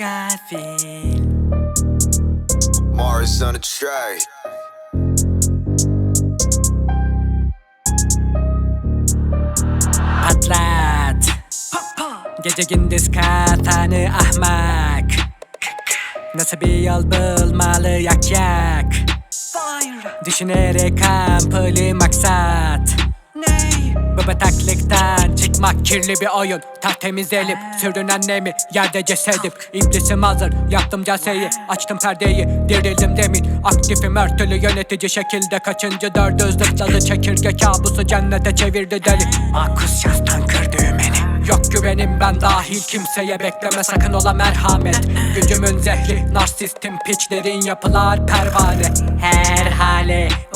gafil Morris on the tray. Patlat. Gece gündüz kafanı ahmak. Nasıl bir yol bulmalı yak yak? Düşünerek ampulü maksat. Bu bataklıktan çıkmak kirli bir oyun. Tertemiz elim sürün annemi. Yerde cesedim. İblisim hazır yaptım caseyi. Açtım perdeyi dirildim demin. Aktifim her türlü yönetici şekilde. Kaçıncı dördü zıpladı çekirge Kabusu cennete çevirdi deli. Akus şahstan kır düğmeni. Yok güvenim ben dahil kimseye bekleme. Sakın ola merhamet. Gücümün zehri narsistim. Piçlerin yapılar pervane. Her hale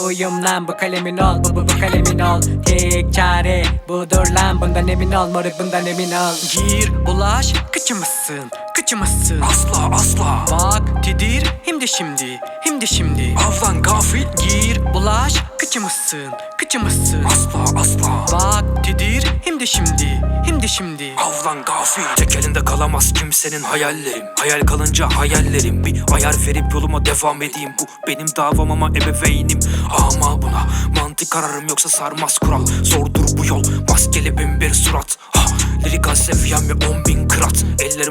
uyum lan bu kalemin ol bu bu bu kalemin ol. Tek çare budur lan bundan emin ol moruk bundan emin ol. Gir bulaş kıçımızsın kıçımızsın. Asla asla. Bak tidir hem de şimdi hem de şimdi. Avlan gafil. Gir bulaş kıçımızsın kıçımızsın. Asla asla. Bak tidir hem de şimdi hem de şimdi Avlan gafil. Tek elinde kalamaz kimsenin hayallerim. Hayal kalınca hayallerim. Bir ayar verip yoluma devam edeyim. Bu benim davam ama ebeveynim. Ama buna mantık ararım yoksa sarmaz kural. Zordur bu yol. Maskeli bir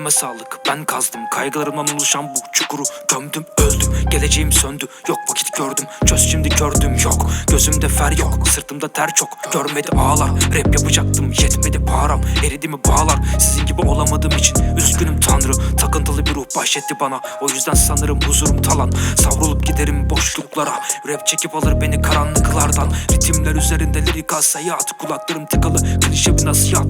Ellerime sağlık. Ben kazdım. Kaygılarımdan oluşan bu çukuru gömdüm öldüm. Geleceğim söndü. Yok vakit gördüm. Çöz şimdi gördüm. Yok. Gözümde fer yok. Sırtımda ter çok. Görmedi ağlar. Rap yapacaktım. Yetmedi param. Eridi mi bağlar? Sizin gibi olamadığım için Üzgünüm tanrı. Takıntılı bir ruh bahşetti bana. O yüzden sanırım huzurum talan. Savrulup giderim boşluklara. Rap çekip alır beni karanlıklardan. Ritimler üzerinde lirikal seyahat Kulaklarım tıkalı. Klişe bir nasihat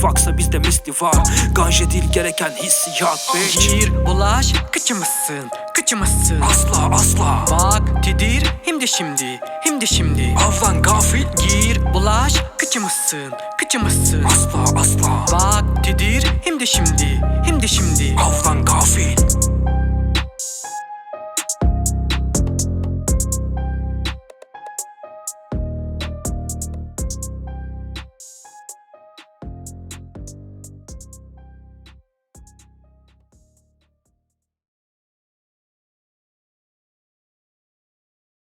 İttifaksa bizde misli var. Ganje değil gereken hissiyat bitch Gir bulaş kıçımızsın kıçımızsın. Asla asla. Bak tidir hem de şimdi hem de şimdi. Avlan gafil. Gir bulaş kıçımızsın kıçımızsın. Asla asla. Bak tidir hem de şimdi hem de şimdi. Avlan gafil